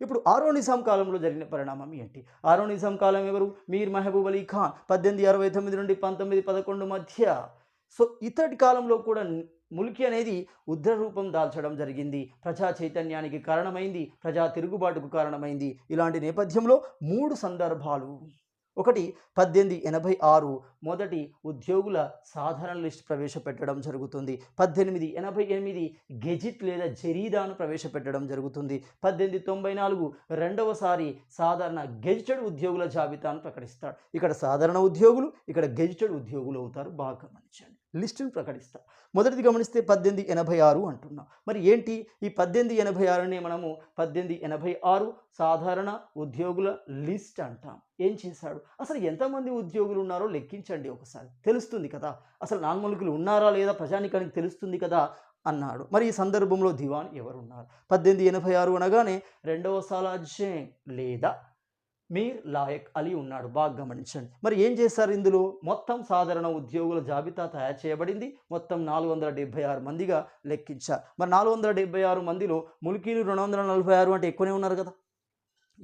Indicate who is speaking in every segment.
Speaker 1: ఇప్పుడు ఆరో నిజాం కాలంలో జరిగిన పరిణామం ఏంటి? ఆరో నిజాం కాలం ఎవరు? మీర్ మహబూబ్ అలీ ఖాన్ పద్దెనిమిది అరవై తొమ్మిది నుండి పంతొమ్మిది పదకొండు మధ్య. సో ఇతడి కాలంలో కూడా ములికి అనేది ఉగ్ర రూపం దాల్చడం జరిగింది. ప్రజా చైతన్యానికి కారణమైంది ప్రజా తిరుగుబాటుకు కారణమైంది. ఇలాంటి నేపథ్యంలో మూడు సందర్భాలు. ఒకటి పద్దెనిమిది ఎనభై ఆరు మొదటి ఉద్యోగుల సాధారణ లిస్ట్ ప్రవేశపెట్టడం జరుగుతుంది. పద్దెనిమిది ఎనభై ఎనిమిది గెజిట్ లేదా జరీదాను ప్రవేశపెట్టడం జరుగుతుంది. పద్దెనిమిది తొంభై నాలుగు రెండవసారి సాధారణ గెజిటెడ్ ఉద్యోగుల జాబితాను ప్రకటిస్తాడు. ఇక్కడ సాధారణ ఉద్యోగులు ఇక్కడ గెజిటెడ్ ఉద్యోగులు అవుతారు. బాగా గమనించండి. లిస్టును ప్రకటిస్తా. మొదటిది గమనిస్తే పద్దెనిమిది ఎనభై ఆరు అంటున్నాం. మరి ఏంటి? ఈ పద్దెనిమిది ఎనభై ఆరుని మనము పద్దెనిమిది ఎనభై ఆరు సాధారణ ఉద్యోగుల లిస్ట్ అంటాం. ఏం చేశాడు? అసలు ఎంతమంది ఉద్యోగులు ఉన్నారో లెక్కించండి ఒకసారి. తెలుస్తుంది కదా. అసలు నాన్మలుకులు ఉన్నారా లేదా? ప్రజానికానికి తెలుస్తుంది కదా అన్నాడు. మరి ఈ సందర్భంలో దివాన్ ఎవరున్నారు? పద్దెనిమిది ఎనభై ఆరు అనగానే రెండవ సాలాజ్యం లేదా? మీర్ లాయక్ అలీ ఉన్నాడు. బాగా గమనించండి. మరి ఏం చేశారు ఇందులో? మొత్తం సాధారణ ఉద్యోగుల జాబితా తయారు చేయబడింది. మొత్తం నాలుగు వందల డెబ్బై ఆరు మందిగా లెక్కించారు. మరి నాలుగు వందల డెబ్బై ఆరు మందిలో ములికీలు రెండు వందల నలభై ఆరు అంటే ఎక్కువనే ఉన్నారు కదా?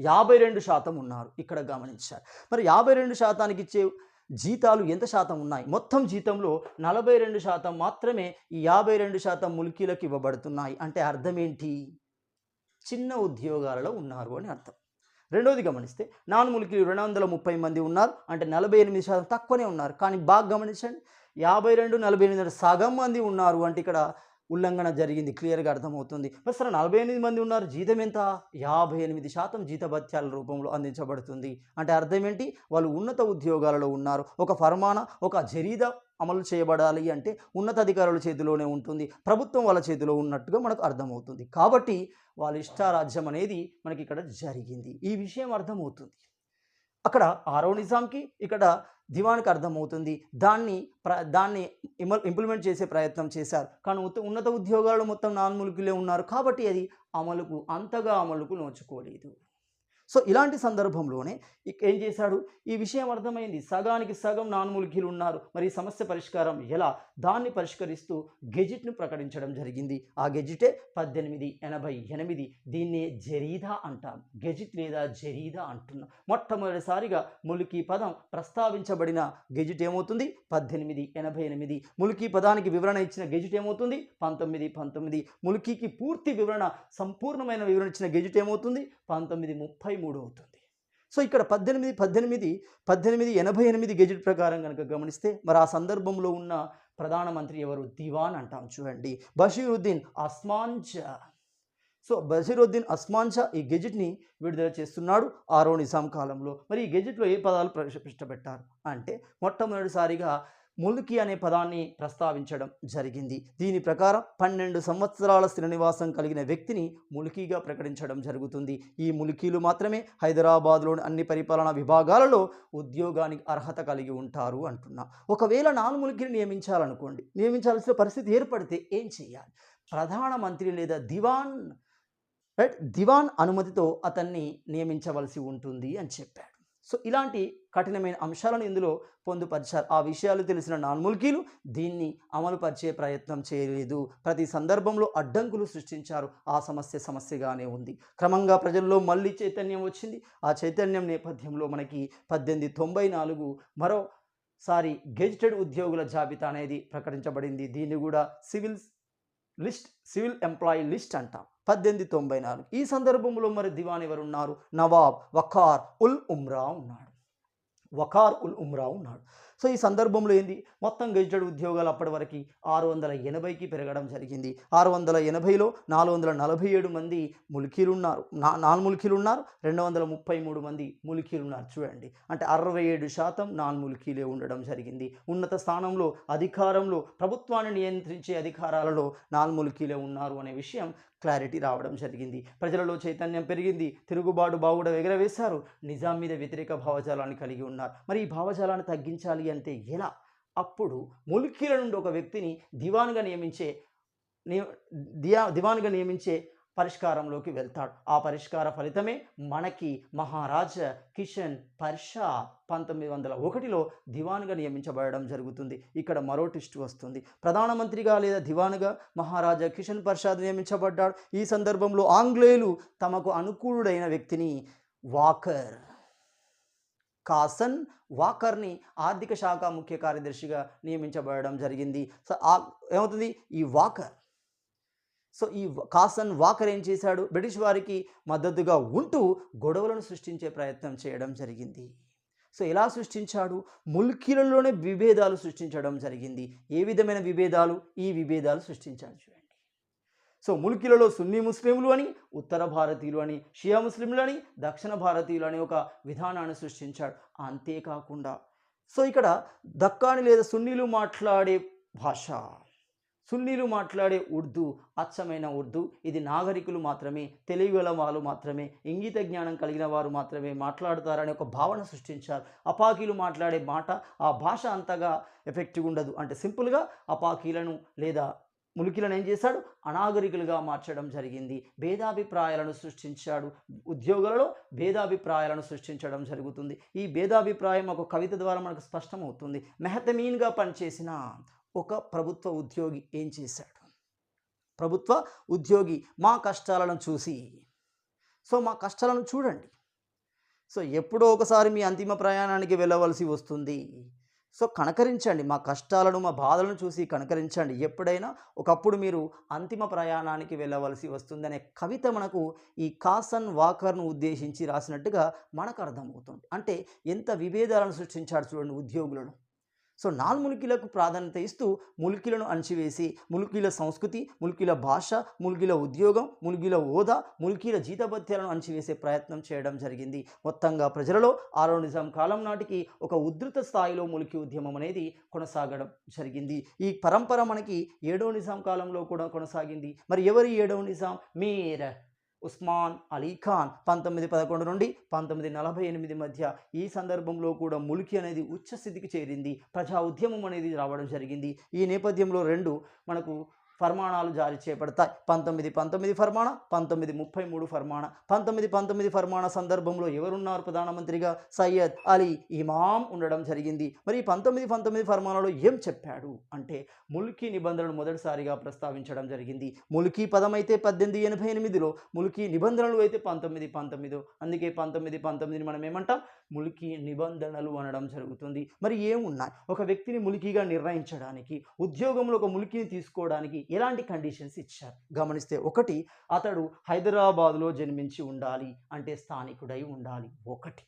Speaker 1: యాభై రెండు శాతం ఉన్నారు. ఇక్కడ గమనించారు. మరి యాభై రెండు శాతానికి ఇచ్చే జీతాలు ఎంత శాతం ఉన్నాయి? మొత్తం జీతంలో నలభై రెండు శాతం మాత్రమే ఈ యాభై రెండు శాతం ములికీలకు ఇవ్వబడుతున్నాయి. అంటే అర్థం ఏంటి? చిన్న ఉద్యోగాలలో ఉన్నారు అని అర్థం. రెండోది గమనిస్తే నానుములకి రెండు వందల ముప్పై మంది ఉన్నారు అంటే నలభై ఎనిమిది శాతం తక్కువనే ఉన్నారు. కానీ బాగా గమనించండి యాభై రెండు నలభై ఎనిమిది సగం మంది ఉన్నారు అంటే ఇక్కడ ఉల్లంఘన జరిగింది క్లియర్గా అర్థమవుతుంది. మరి సరే నలభై ఎనిమిది మంది ఉన్నారు జీతం ఎంత? యాభై ఎనిమిది శాతం జీతభత్యాల రూపంలో అందించబడుతుంది. అంటే అర్థం ఏంటి? వాళ్ళు ఉన్నత ఉద్యోగాలలో ఉన్నారు ఒక ఫర్మాన ఒక జరీదా అమలు చేయబడాలి అంటే ఉన్నతాధికారుల చేతిలోనే ఉంటుంది. ప్రభుత్వం వాళ్ళ చేతిలో ఉన్నట్టుగా మనకు అర్థమవుతుంది. కాబట్టి వాళ్ళ ఇష్టారాజ్యం అనేది మనకి ఇక్కడ జరిగింది. ఈ విషయం అర్థమవుతుంది. అక్కడ ఆరో నిజాంకి ఇక్కడ దివానికి అర్థమవుతుంది. దాన్ని ప్ర దాన్ని ఇంప్లిమెంట్ చేసే ప్రయత్నం చేశారు. కానీ ఉత్త- ఉన్నత ఉద్యోగాలు మొత్తం నాన్ ములుకులే ఉన్నారు. కాబట్టి అది అమలుకు అంతగా అమలుకు నోచుకోలేదు. సో ఇలాంటి సందర్భంలోనే ఏం చేశాడు? ఈ విషయం అర్థమైంది. సగానికి సగం నాన్ములికీలు ఉన్నారు మరి సమస్య పరిష్కారం ఎలా? దాన్ని పరిష్కరిస్తూ గెజిట్ను ప్రకటించడం జరిగింది. ఆ గెజిటే పద్దెనిమిది ఎనభై ఎనిమిది దీన్నే జరీదా అంటాం. గెజిట్ లేదా జరీదా అంటున్నాం. మొట్టమొదటిసారిగా ములికి పదం ప్రస్తావించబడిన గెజిట్ ఏమవుతుంది? పద్దెనిమిది ఎనభై ఎనిమిది. ములికి పదానికి వివరణ ఇచ్చిన గెజిట్ ఏమవుతుంది? పంతొమ్మిది పంతొమ్మిది. ములికీకి పూర్తి వివరణ సంపూర్ణమైన వివరణ ఇచ్చిన గెజిట్ ఏమవుతుంది? పంతొమ్మిది ముప్పై మూడు అవుతుంది. సో ఇక్కడ పద్దెనిమిది పద్దెనిమిది పద్దెనిమిది ఎనభై ఎనిమిది గెజిట్ ప్రకారం కనుక గమనిస్తే మరి ఆ సందర్భంలో ఉన్న ప్రధానమంత్రి ఎవరు? దివాన్ అంటాం. చూడండి. బషీరుద్దీన్ అస్మాన్ షా. సో బషీరుద్దీన్ అస్మాన్ షా ఈ గెజిట్ని విడుదల చేస్తున్నాడు ఆరో నిజాం కాలంలో. మరి ఈ గెజిట్లో ఏ పదాలు ప్రవేశపెట్టబెట్టారు అంటే మొట్టమొదటిసారిగా ముల్కి అనే పదాన్ని ప్రస్తావించడం జరిగింది. దీని ప్రకారం పన్నెండు సంవత్సరాల శ్రీనివాసం కలిగిన వ్యక్తిని ములికీగా ప్రకటించడం జరుగుతుంది. ఈ ములికీలు మాత్రమే హైదరాబాద్లోని అన్ని పరిపాలనా విభాగాలలో ఉద్యోగానికి అర్హత కలిగి ఉంటారు అంటున్నా. ఒకవేళ నాలుగు ములికీని నియమించాలనుకోండి నియమించాల్సిన పరిస్థితి ఏర్పడితే ఏం చేయాలి? ప్రధానమంత్రి లేదా దివాన్ రైట్? దివాన్ అనుమతితో అతన్ని నియమించవలసి ఉంటుంది అని చెప్పాడు సో ఇలాంటి కఠినమైన అంశాలను ఇందులో పొందుపరిచారు. ఆ విషయాలు తెలిసిన నాన్ముల్కీలు దీన్ని అమలుపరిచే ప్రయత్నం చేయలేదు. ప్రతి సందర్భంలో అడ్డంకులు సృష్టించారు. ఆ సమస్య సమస్యగానే ఉంది. క్రమంగా ప్రజల్లో మళ్ళీ చైతన్యం వచ్చింది. ఆ చైతన్యం నేపథ్యంలో మనకి పద్దెనిమిది తొంభై నాలుగు మరోసారి గెజిటెడ్ ఉద్యోగుల జాబితా అనేది ప్రకటించబడింది. దీన్ని కూడా civil list civil employee list అంటాం. పద్దెనిమిది తొంభై నాలుగు. ఈ సందర్భంలో మరి దివాన్ ఎవరు ఉన్నారు నవాబ్ వఖార్ ఉల్ ఉమ్రా ఉన్నాడు. వఖార్ ఉల్ ఉమ్రా ఉన్నాడు. సో ఈ సందర్భంలో ఏంది? మొత్తం గెజిటెడ్ ఉద్యోగాలు అప్పటి వరకు ఆరు వందల ఎనభైకి పెరగడం జరిగింది. ఆరు వందల ఎనభైలో నాలుగు వందల నలభై ఏడు మంది ములికీలు ఉన్నారు నా నాన్ ములికీలు ఉన్నారు రెండు వందల ముప్పై మూడు మంది ములికీలు ఉన్నారు చూడండి. అంటే అరవై ఏడు శాతం నాన్ ములికీలే ఉండడం జరిగింది. ఉన్నత స్థానంలో అధికారంలో ప్రభుత్వాన్ని నియంత్రించే అధికారాలలో నాన్ ములికీలే ఉన్నారు అనే విషయం క్లారిటీ రావడం జరిగింది. ప్రజలలో చైతన్యం పెరిగింది. తిరుగుబాటు బావుడ ఎగరవేశారు. నిజాం మీద వ్యతిరేక భావజాలాన్ని కలిగి ఉన్నారు. మరి ఈ భావజాలాన్ని తగ్గించాలి అంటే ఎలా? అప్పుడు ముల్కీల నుండి ఒక వ్యక్తిని దివాన్గా నియమించే నియ- దియా దివాన్గా నియమించే పరిష్కారంలోకి వెళ్తాడు. ఆ పరిష్కార ఫలితమే మనకి మహారాజా కిషన్ పర్షా పంతొమ్మిది వందల ఒకటిలో దివాన్గా నియమించబడడం జరుగుతుంది. ఇక్కడ మరో ట్విస్ట్ వస్తుంది. ప్రధానమంత్రిగా లేదా దివాన్గా మహారాజా కిషన్ పర్షాద్ నియమించబడ్డాడు. ఈ సందర్భంలో ఆంగ్లేయులు తమకు అనుకూలుడైన వ్యక్తిని వాకర్ కాసన్ వాకర్ని ఆర్థిక శాఖ ముఖ్య కార్యదర్శిగా నియమించబడడం జరిగింది. సో ఏమవుతుంది? ఈ వాకర్ సో ఈ కాసన్ వాకర్ ఏం చేశాడు? బ్రిటిష్ వారికి మద్దతుగా ఉంటూ గొడవలను సృష్టించే ప్రయత్నం చేయడం జరిగింది. సో ఎలా సృష్టించాడు? ముల్కీలలోనే విభేదాలు సృష్టించడం జరిగింది. ఏ విధమైన విభేదాలు? ఈ విభేదాలు సృష్టించాడు చూడండి. సో ముల్కీలలో సున్నీ ముస్లింలు అని ఉత్తర భారతీయులు అని షియా ముస్లింలు అని దక్షిణ భారతీయులు అని ఒక విధానాన్ని సృష్టించాడు. అంతేకాకుండా సో ఇక్కడ దక్కాని లేదా సున్నీలు మాట్లాడే భాష సున్నీలు మాట్లాడే ఉర్దూ అచ్చమైన ఉర్దూ. ఇది నాగరికులు మాత్రమే తెలివిగల వాళ్ళు మాత్రమే ఇంగిత జ్ఞానం కలిగిన వారు మాత్రమే మాట్లాడతారనే ఒక భావన సృష్టించారు. అపాకీలు మాట్లాడే మాట ఆ భాష అంతగా ఎఫెక్టివ్ ఉండదు. అంటే సింపుల్గా అపాకీలను లేదా ములికిలను ఏం చేశాడు? అనాగరికులుగా మార్చడం జరిగింది. భేదాభిప్రాయాలను సృష్టించాడు. ఉద్యోగులలో భేదాభిప్రాయాలను సృష్టించడం జరుగుతుంది. ఈ భేదాభిప్రాయం ఒక కవిత ద్వారా మనకు స్పష్టమవుతుంది. మెహతమీన్గా పనిచేసిన ఒక ప్రభుత్వ ఉద్యోగి ఏం చేశాడు? ప్రభుత్వ ఉద్యోగి మా కష్టాలను చూసి సో మా కష్టాలను చూడండి. సో ఎప్పుడో ఒకసారి మీ అంతిమ ప్రయాణానికి వెళ్ళవలసి వస్తుంది. సో కనకరించండి. మా కష్టాలను మా బాధలను చూసి కనకరించండి. ఎప్పుడైనా ఒకప్పుడు మీరు అంతిమ ప్రయాణానికి వెళ్ళవలసి వస్తుందనే కవిత మనకు ఈ కాసన్ వాకర్ను ఉద్దేశించి రాసినట్టుగా మనకు అర్థమవుతుంది. అంటే ఎంత విభేదాలను సృష్టించాడు చూడండి ఉద్యోగులను. సో నాల్ములికీలకు ప్రాధాన్యత ఇస్తూ ములికిలను అణచివేసి ములికిల సంస్కృతి ములికిల భాష ములికిల ఉద్యోగం ములికిల హోదా ములికిల జీతభత్యాలను అణచివేసే ప్రయత్నం చేయడం జరిగింది. మొత్తంగా ప్రజలలో ఆరో నిజాం కాలం నాటికి ఒక ఉధృత స్థాయిలో ములికి ఉద్యమం అనేది కొనసాగడం జరిగింది. ఈ పరంపర మనకి ఏడో నిజాం కాలంలో కూడా కొనసాగింది. మరి ఎవరి ఏడో నిజాం? మీర్ ఉస్మాన్ అలీ ఖాన్ పంతొమ్మిది పదకొండు నుండి పంతొమ్మిది నలభై ఎనిమిది మధ్య ఈ సందర్భంలో కూడా ములికి అనేది ఉచ్చస్థితికి చేరింది. ప్రజా ఉద్యమం అనేది రావడం జరిగింది. ఈ నేపథ్యంలో రెండు మనకు ఫర్మానాలు జారీ చేపడతాయి. పంతొమ్మిది పంతొమ్మిది ఫర్మానా పంతొమ్మిది ముప్పై మూడు ఫర్మాణ. పంతొమ్మిది పంతొమ్మిది ఫర్మానా సందర్భంలో ఎవరున్నారు ప్రధానమంత్రిగా? సయ్యద్ అలీ ఇమాం ఉండడం జరిగింది. మరి పంతొమ్మిది పంతొమ్మిది ఫర్మానాలో ఏం చెప్పాడు? అంటే ముల్కీ నిబంధనలు మొదటిసారిగా ప్రస్తావించడం జరిగింది. ముల్కీ పదం అయితే పద్దెనిమిది ఎనభై ఎనిమిదిలో ముల్కీ నిబంధనలు అయితే పంతొమ్మిది పంతొమ్మిది. అందుకే పంతొమ్మిది పంతొమ్మిదిని మనం ఏమంటాం? ములికి నిబంధనలు అనడం జరుగుతుంది. మరి ఏమున్నాయి? ఒక వ్యక్తిని ములికిగా నిర్ణయించడానికి ఉద్యోగంలో ఒక ములికిని తీసుకోవడానికి ఎలాంటి కండిషన్స్ ఇచ్చారు? గమనిస్తే ఒకటి అతడు హైదరాబాదులో జన్మించి ఉండాలి అంటే స్థానికుడై ఉండాలి ఒకటి.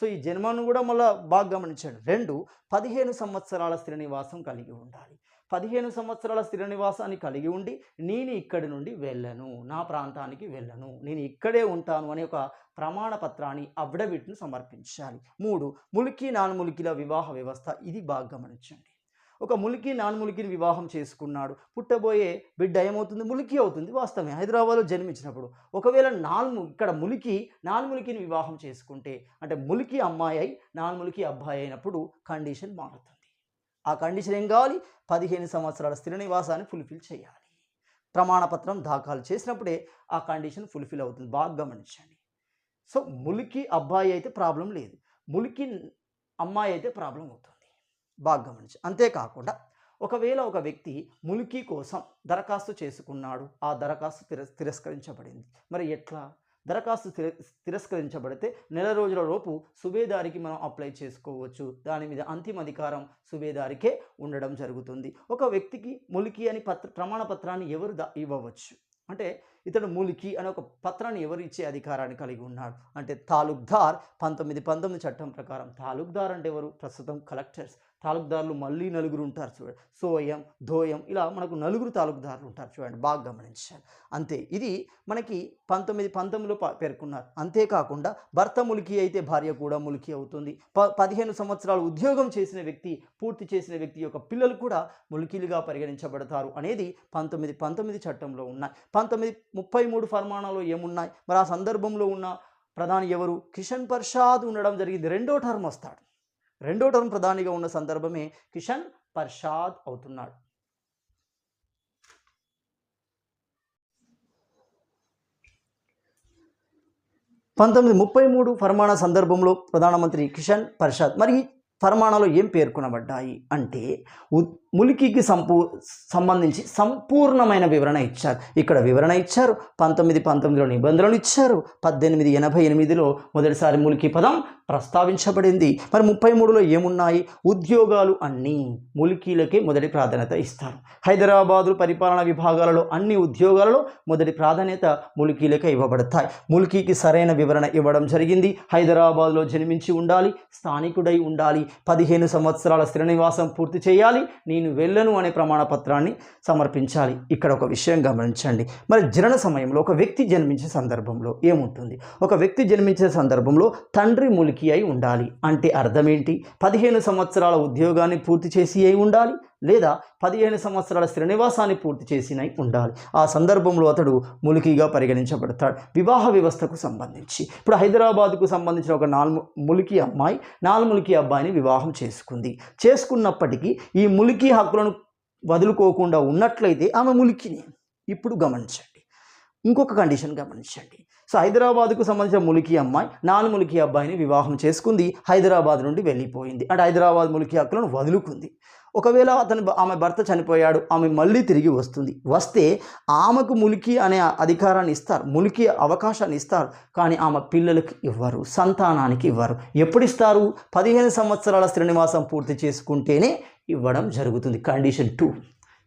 Speaker 1: సో ఈ జన్మను కూడా మళ్ళీ బాగా గమనించాడు. రెండు పదిహేను సంవత్సరాల స్థిర నివాసం కలిగి ఉండాలి. పదిహేను సంవత్సరాల స్థిర నివాసాన్ని కలిగి ఉండి నేను ఇక్కడి నుండి వెళ్ళను నా ప్రాంతానికి వెళ్ళను నేను ఇక్కడే ఉంటాను అనే ఒక ప్రమాణ పత్రాన్ని అఫిడవిట్ను సమర్పించాలి. మూడు ములికి నాన్ ములికిల వివాహ వ్యవస్థ ఇది బాగా గమనించండి. ఒక ములికి నాన్ ములికిని వివాహం చేసుకున్నాడు. పుట్టబోయే బిడ్డ ఏమవుతుంది? ములికి అవుతుంది వాస్తవమే. హైదరాబాద్లో జన్మించినప్పుడు. ఒకవేళ నాల్ము ఇక్కడ ములికి నాన్ ములికిని వివాహం చేసుకుంటే అంటే ములికి అమ్మాయి అయి నాన్ ములికి అబ్బాయి అయినప్పుడు కండిషన్ మారుతుంది. ఆ కండిషన్ ఏం కావాలి? పదిహేను సంవత్సరాల స్థిర నివాసాన్ని ఫుల్ఫిల్ చేయాలి. ప్రమాణపత్రం దాఖలు చేసినప్పుడే ఆ కండిషన్ ఫుల్ఫిల్ అవుతుంది. బాగా గమనించండి. సో ములికి అబ్బాయి అయితే ప్రాబ్లం లేదు. ములికి అమ్మాయి అయితే ప్రాబ్లం అవుతుంది. బాగా గమనించి. అంతేకాకుండా ఒకవేళ ఒక వ్యక్తి ములికి కోసం దరఖాస్తు చేసుకున్నాడు ఆ దరఖాస్తు తిర తిరస్కరించబడింది. మరి ఎట్లా? దరఖాస్తు తిర తిరస్కరించబడితే నెల రోజుల లోపు సుబేదారికి మనం అప్లై చేసుకోవచ్చు. దాని మీద అంతిమ అధికారం సుబేదారికే ఉండడం జరుగుతుంది. ఒక వ్యక్తికి ములికి అని పత్ర ప్రమాణపత్రాన్ని ఎవరు దా ఇవ్వవచ్చు? అంటే ఇతడు ములికి అనే ఒక పత్రాన్ని ఎవరు ఇచ్చే అధికారాన్ని కలిగి ఉన్నాడు? అంటే తాలూక్దార్ పంతొమ్మిది పంతొమ్మిది చట్టం ప్రకారం. తాలూక్దార్ అంటే ఎవరు? ప్రస్తుతం కలెక్టర్స్. తాలూక్దారులు మళ్ళీ నలుగురు ఉంటారు చూడండి. సోయం ధోయం ఇలా మనకు నలుగురు తాలూకుదారులు ఉంటారు చూడండి. బాగా గమనించాలి. అంతే. ఇది మనకి పంతొమ్మిది పంతొమ్మిదిలో పేర్కొన్నారు. అంతేకాకుండా భర్త ములికి అయితే భార్య కూడా ములికి అవుతుంది. ప పదిహేను సంవత్సరాలు ఉద్యోగం చేసిన వ్యక్తి పూర్తి చేసిన వ్యక్తి యొక్క పిల్లలు కూడా ములికీలుగా పరిగణించబడతారు అనేది పంతొమ్మిది పంతొమ్మిది చట్టంలో ఉన్నాయి. పంతొమ్మిది ముప్పై మూడు ఫర్మాణాలు ఏమున్నాయి? మరి ఆ సందర్భంలో ఉన్న ప్రధాని ఎవరు? కిషన్ ప్రసాద్ ఉండడం జరిగింది. రెండో టర్మ్ వస్తాడు. రెండో టర్మ్ ప్రధానిగా ఉన్న సందర్భమే కిషన్ పర్షాద్ అవుతున్నాడు. పంతొమ్మిది ముప్పై మూడు ఫర్మాణ సందర్భంలో ప్రధానమంత్రి కిషన్ పర్షాద్ మరి ఫర్మానాలో ఏం పేర్కొనబడ్డాయి? అంటే ములికికి సంపూ సంబంధించి సంపూర్ణమైన వివరణ ఇచ్చారు. ఇక్కడ వివరణ ఇచ్చారు పంతొమ్మిది పంతొమ్మిదిలో నిబంధనలు ఇచ్చారు పద్దెనిమిది ఎనభై ఎనిమిదిలో మొదటిసారి ములికి పదం ప్రస్తావించబడింది. మరి ముప్పై మూడులో ఏమున్నాయి? ఉద్యోగాలు అన్నీ ములికీలకే మొదటి ప్రాధాన్యత ఇస్తారు. హైదరాబాదు పరిపాలనా విభాగాలలో అన్ని ఉద్యోగాలలో మొదటి ప్రాధాన్యత ములికీలకే ఇవ్వబడతాయి. ములికీకి సరైన వివరణ ఇవ్వడం జరిగింది. హైదరాబాద్లో జన్మించి ఉండాలి స్థానికుడై ఉండాలి పదిహేను సంవత్సరాల శ్రీనివాసం పూర్తి చేయాలి నేను నేను వెళ్ళను అనే ప్రమాణ పత్రాన్ని సమర్పించాలి. ఇక్కడ ఒక విషయం గమనించండి. మరి జనన సమయంలో ఒక వ్యక్తి జన్మించే సందర్భంలో ఏముంటుంది? ఒక వ్యక్తి జన్మించే సందర్భంలో తండ్రి ములికి అయి ఉండాలి. అంటే అర్థం ఏంటి పదిహేను సంవత్సరాల ఉద్యోగాన్ని పూర్తి చేసి అయి ఉండాలి? లేదా పదిహేను సంవత్సరాల శ్రీనివాసాన్ని పూర్తి చేసినై ఉండాలి. ఆ సందర్భంలో అతడు ములికిగా పరిగణించబడతాడు. వివాహ వ్యవస్థకు సంబంధించి. ఇప్పుడు హైదరాబాద్కు సంబంధించిన ఒక నాలుగు ములికి అమ్మాయి నాలుగు ములికి అబ్బాయిని వివాహం చేసుకుంది. చేసుకున్నప్పటికీ ఈ ములికి హక్కులను వదులుకోకుండా ఉన్నట్లయితే ఆమె ములికిని ఇప్పుడు గమనించండి. ఇంకొక కండిషన్ గమనించండి. సో హైదరాబాద్కు సంబంధించిన ములికి అమ్మాయి నాలుగు ములికి అబ్బాయిని వివాహం చేసుకుంది హైదరాబాద్ నుండి వెళ్ళిపోయింది. అంటే హైదరాబాద్ ములికి హక్కులను వదులుకుంది. ఒకవేళ అతను ఆమె భర్త చనిపోయాడు ఆమె మళ్ళీ తిరిగి వస్తుంది. వస్తే ఆమెకు ములికి అనే అధికారాన్ని ఇస్తారు ములికి అవకాశాన్ని ఇస్తారు. కానీ ఆమె పిల్లలకి ఇవ్వరు సంతానానికి ఇవ్వరు. ఎప్పుడు ఇస్తారు పదిహేను సంవత్సరాల శ్రీనివాసం పూర్తి చేసుకుంటేనే ఇవ్వడం జరుగుతుంది. Condition two.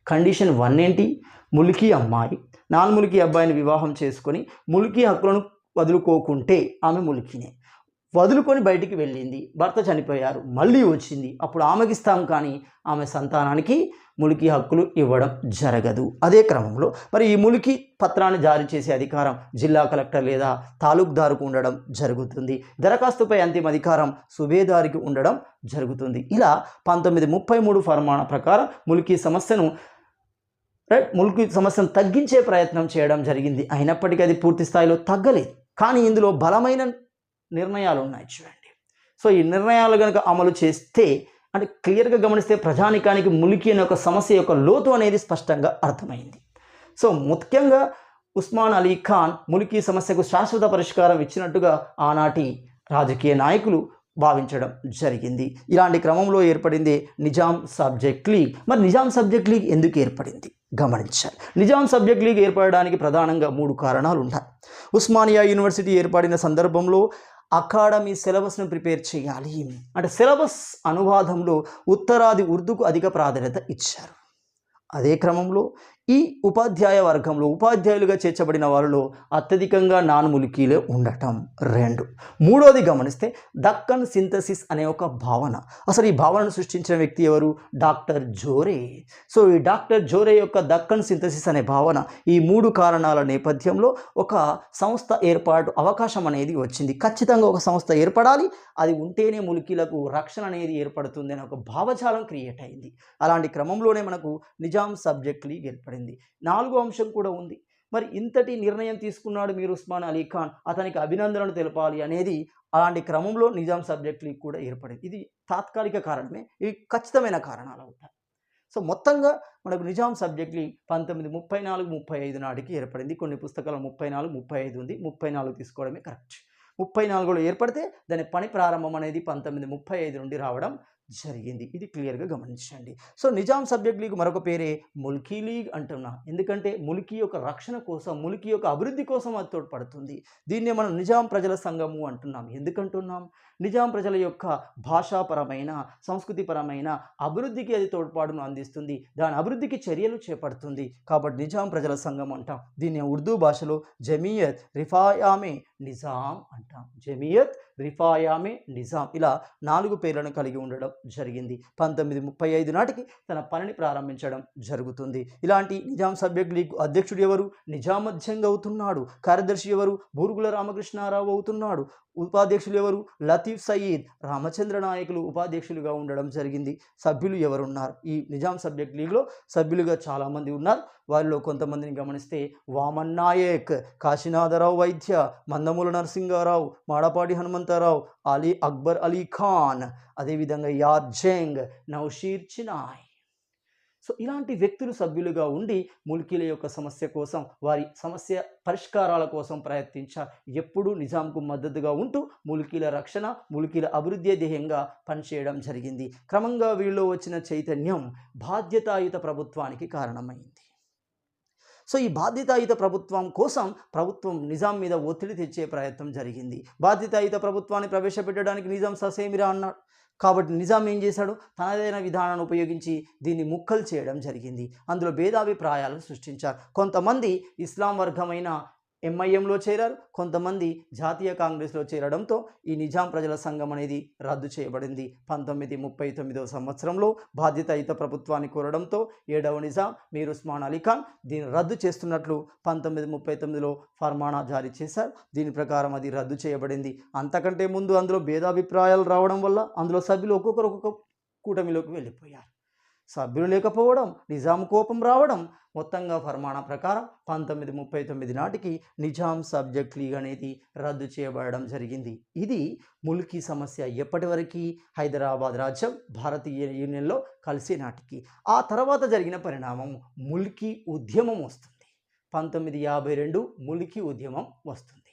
Speaker 1: కండిషన్ వన్ ఏంటి? ములికి అమ్మాయి నాలుములికి అబ్బాయిని వివాహం చేసుకొని ములికి హక్కులను వదులుకోకుంటే ఆమె ములికినే. వదులుకొని బయటికి వెళ్ళింది. భర్త చనిపోయారు. మళ్ళీ వచ్చింది. అప్పుడు ఆమెకి ఇస్తాం కానీ ఆమె సంతానానికి ములికి హక్కులు ఇవ్వడం జరగదు. అదే క్రమంలో మరి ఈ ములికి పత్రాన్ని జారీ చేసే అధికారం జిల్లా కలెక్టర్ లేదా తాలూక్దారుకు ఉండడం జరుగుతుంది. దరఖాస్తుపై అంతిమ అధికారం సుబేదారికి ఉండడం జరుగుతుంది. ఇలా పంతొమ్మిది ముప్పై మూడు ఫర్మాన ప్రకారం ములికి సమస్యను రైట్? ములికి సమస్యను తగ్గించే ప్రయత్నం చేయడం జరిగింది. అయినప్పటికీ అది పూర్తి స్థాయిలో తగ్గలేదు. కానీ ఇందులో బలమైన నిర్ణయాలు ఉన్నాయి చూడండి. సో ఈ నిర్ణయాలు కనుక అమలు చేస్తే అంటే క్లియర్గా గమనిస్తే ప్రజానికానికి ములికి అనే ఒక సమస్య యొక్క లోతు అనేది స్పష్టంగా అర్థమైంది. సో ముఖ్యంగా ఉస్మాన్ అలీ ఖాన్ ములికి సమస్యకు శాశ్వత పరిష్కారం ఇచ్చినట్టుగా ఆనాటి రాజకీయ నాయకులు భావించడం జరిగింది. ఇలాంటి క్రమంలో ఏర్పడింది నిజాం సబ్జెక్ట్ లీగ్. మరి నిజాం సబ్జెక్ట్ లీగ్ ఎందుకు ఏర్పడింది? గమనించాలి. నిజాం సబ్జెక్ట్ లీగ్ ఏర్పడడానికి ప్రధానంగా మూడు కారణాలు ఉన్నాయి ఉస్మానియా యూనివర్సిటీ ఏర్పడిన సందర్భంలో అకాడమీ సిలబస్ను ప్రిపేర్ చేయాలి. అంటే సిలబస్ అనువాదంలో ఉత్తరాది ఉర్దూకు అధిక ప్రాధాన్యత ఇచ్చారు. అదే క్రమంలో ఈ ఉపాధ్యాయ వర్గంలో ఉపాధ్యాయులుగా చేర్చబడిన వారిలో అత్యధికంగా నానుములికీలే ఉండటం రెండు. మూడోది గమనిస్తే దక్కన్ సింథసిస్ అనే ఒక భావన. అసలు ఈ భావనను సృష్టించిన వ్యక్తి ఎవరు? డాక్టర్ జోరే. సో ఈ డాక్టర్ జోరే యొక్క దక్కన్ సింథసిస్ అనే భావన ఈ మూడు కారణాల నేపథ్యంలో ఒక సంస్థ ఏర్పాటు అవకాశం అనేది వచ్చింది. ఖచ్చితంగా ఒక సంస్థ ఏర్పడాలి. అది ఉంటేనే ములికీలకు రక్షణ అనేది ఏర్పడుతుంది అనే ఒక భావజాలం క్రియేట్ అయింది. అలాంటి క్రమంలోనే మనకు నిజాం సబ్జెక్ట్ లీగ్ ఏర్పడింది. నాలుగో అంశం కూడా ఉంది. మరి ఇంతటి నిర్ణయం తీసుకున్నాడు మీరు ఉస్మాన్ అలీ ఖాన్ అతనికి అభినందనలు తెలపాలి అనేది అలాంటి క్రమంలో నిజాం సబ్జెక్టులు కూడా ఏర్పడింది. ఇది తాత్కాలిక కారణమే ఇవి ఖచ్చితమైన కారణాలు అవుతాయి. సో మొత్తంగా మనకు నిజాం సబ్జెక్టులు పంతొమ్మిది ముప్పై నాలుగు ముప్పై ఐదు నాటికి ఏర్పడింది. కొన్ని పుస్తకాలు ముప్పై నాలుగు ముప్పై ఐదు ఉంది. ముప్పై నాలుగు తీసుకోవడమే కరెక్ట్. ముప్పై నాలుగులో ఏర్పడితే దాని పని ప్రారంభం అనేది పంతొమ్మిది ముప్పై ఐదు నుండి రావడం జరిగింది. ఇది క్లియర్గా గమనించండి. సో నిజాం సబ్జెక్ట్ లీగ్ మరొక పేరే ముల్కీ లీగ్ అంటున్నా. ఎందుకంటే ముల్కీ యొక్క రక్షణ కోసం ముల్కీ యొక్క అభివృద్ధి కోసం అది తోడ్పడుతుంది. దీన్నే మనం నిజాం ప్రజల సంఘము అంటున్నాం. ఎందుకంటున్నాం? నిజాం ప్రజల యొక్క భాషాపరమైన సంస్కృతిపరమైన అభివృద్ధికి అది తోడ్పాటును అందిస్తుంది. దాని అభివృద్ధికి చర్యలు చేపడుతుంది. కాబట్టి నిజాం ప్రజల సంఘం అంటాం. దీన్ని ఉర్దూ భాషలో జమీయత్ రిఫాయామే నిజాం అంటాం. జమీయత్ రిఫాయామే నిజాం ఇలా నాలుగు పేర్లను కలిగి ఉండడం జరిగింది. పంతొమ్మిది ముప్పై ఐదు నాటికి తన పనిని ప్రారంభించడం జరుగుతుంది. ఇలాంటి నిజాం సబ్జెక్ట్ లీగ్ అధ్యక్షుడు ఎవరు? నిజామధ్యంగా అవుతున్నాడు. కార్యదర్శి ఎవరు? బూరుగుల రామకృష్ణారావు అవుతున్నాడు. ఉపాధ్యక్షులు ఎవరు? లతీఫ్ సయీద్ రామచంద్ర నాయకులు ఉపాధ్యక్షులుగా ఉండడం జరిగింది. సభ్యులు ఎవరున్నారు? ఈ నిజాం సబ్జెక్ట్ లీగ్లో సభ్యులుగా చాలామంది ఉన్నారు. వారిలో కొంతమందిని గమనిస్తే వామన్ నాయక్ కాశీనాథరావు వైద్య మందమూల నరసింగారావు మాడపాటి హనుమంతరావు అలీ అక్బర్ అలీ ఖాన్ అదేవిధంగా యార్జెంగ్ నౌషీర్ చినాయ్. సో ఇలాంటి వ్యక్తులు సభ్యులుగా ఉండి ముల్కీల యొక్క సమస్య కోసం వారి సమస్య పరిష్కారాల కోసం ప్రయత్నించారు. ఎప్పుడూ నిజాంకు మద్దతుగా ఉంటూ ముల్కీల రక్షణ ముల్కీల అభివృద్ధి ధ్యేయంగా పనిచేయడం జరిగింది. క్రమంగా వీళ్ళలో వచ్చిన చైతన్యం బాధ్యతాయుత ప్రభుత్వానికి కారణమైంది. సో ఈ బాధ్యతాయుత ప్రభుత్వం కోసం ప్రభుత్వం నిజాం మీద ఒత్తిడి తెచ్చే ప్రయత్నం జరిగింది. బాధ్యతాయుత ప్రభుత్వాన్ని ప్రవేశపెట్టడానికి నిజాం ససేమిరా అన్నాడు. కాబట్టి నిజాం ఏం చేశాడు? తనదైన విధానాన్ని ఉపయోగించి దీన్ని ముక్కలు చేయడం జరిగింది. అందులో భేదాభిప్రాయాలను సృష్టించారు. కొంతమంది ఇస్లాం వర్గమైన ఎంఐఎంలో చేరారు. కొంతమంది జాతీయ కాంగ్రెస్లో చేరడంతో ఈ నిజాం ప్రజల సంఘం అనేది రద్దు చేయబడింది. పంతొమ్మిది ముప్పై తొమ్మిదవ సంవత్సరంలో బాధ్యతాయుత ప్రభుత్వాన్ని కోరడంతో ఏడవ నిజాం మీర్ ఉస్మాన్ అలీ ఖాన్ దీన్ని రద్దు చేస్తున్నట్లు పంతొమ్మిది ముప్పై తొమ్మిదిలో ఫర్మానా జారీ చేశారు. దీని ప్రకారం అది రద్దు చేయబడింది. అంతకంటే ముందు అందులో భేదాభిప్రాయాలు రావడం వల్ల అందులో సభ్యులు ఒక్కొక్కరు ఒక్కొక్క కూటమిలోకి వెళ్ళిపోయారు. సభ్యులు లేకపోవడం నిజాం కోపం రావడం మొత్తంగా ఫర్మానా ప్రకారం పంతొమ్మిది ముప్పై తొమ్మిది నాటికి నిజాం సబ్జెక్ట్ లీగ్ అనేది రద్దు చేయబడడం జరిగింది. ఇది ముల్కీ సమస్య ఎప్పటివరకు హైదరాబాద్ రాజ్యం భారతీయ యూనియన్లో కలిసే నాటికి. ఆ తర్వాత జరిగిన పరిణామం ముల్కీ ఉద్యమం వస్తుంది. పంతొమ్మిది యాభై రెండు ముల్కీ ఉద్యమం వస్తుంది.